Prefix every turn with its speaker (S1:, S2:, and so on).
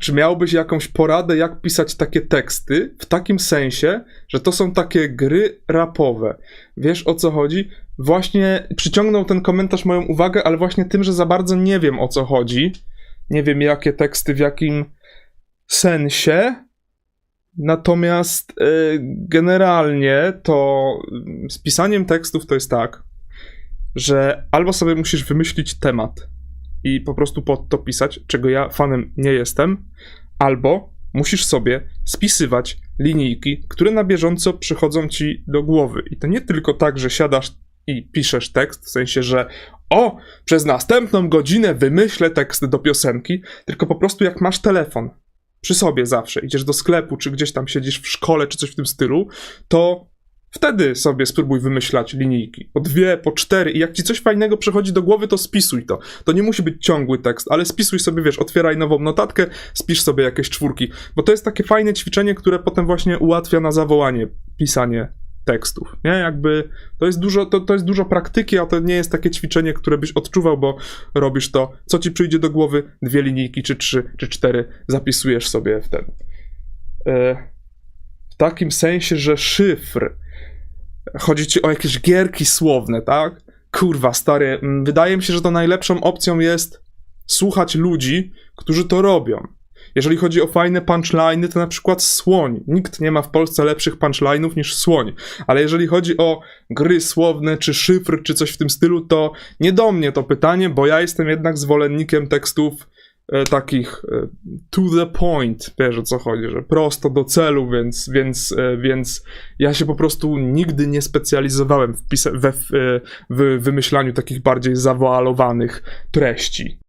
S1: Czy miałbyś jakąś poradę, jak pisać takie teksty, w takim sensie, że to są takie gry rapowe? Wiesz o co chodzi? Właśnie przyciągnął ten komentarz moją uwagę, ale właśnie tym, że za bardzo nie wiem o co chodzi. Nie wiem, jakie teksty, w jakim sensie. Natomiast y, generalnie to z pisaniem tekstów to jest tak, że albo sobie musisz wymyślić temat i po prostu pod to pisać, czego ja fanem nie jestem, albo musisz sobie spisywać linijki, które na bieżąco przychodzą ci do głowy. I to nie tylko tak, że siadasz i piszesz tekst, w sensie, że o, przez następną godzinę wymyślę tekst do piosenki, tylko po prostu jak masz telefon przy sobie zawsze, idziesz do sklepu, czy gdzieś tam siedzisz w szkole, czy coś w tym stylu, to wtedy sobie spróbuj wymyślać linijki. Po dwie, po cztery i jak ci coś fajnego przychodzi do głowy, to spisuj to. To nie musi być ciągły tekst, ale spisuj sobie, wiesz, otwieraj nową notatkę, spisz sobie jakieś czwórki, bo to jest takie fajne ćwiczenie, które potem właśnie ułatwia na zawołanie pisanie tekstów, nie? Jakby to jest dużo, to, to jest dużo praktyki, a to nie jest takie ćwiczenie, które byś odczuwał, bo robisz to, co ci przyjdzie do głowy, dwie linijki, czy trzy, czy cztery, zapisujesz sobie wtedy. E, w takim sensie, że szyfr, chodzi ci o jakieś gierki słowne, tak? Kurwa, stary, mm, wydaje mi się, że to najlepszą opcją jest słuchać ludzi, którzy to robią. Jeżeli chodzi o fajne punchliny, to na przykład Słoń. Nikt nie ma w Polsce lepszych punchline'ów niż Słoń. Ale jeżeli chodzi o gry słowne, czy szyfr, czy coś w tym stylu, to nie do mnie to pytanie, bo ja jestem jednak zwolennikiem tekstów takich e, to the point, wiesz o co chodzi, że prosto do celu, więc, więc, e, więc ja się po prostu nigdy nie specjalizowałem w, pisa- we, w, e, w wymyślaniu takich bardziej zawoalowanych treści.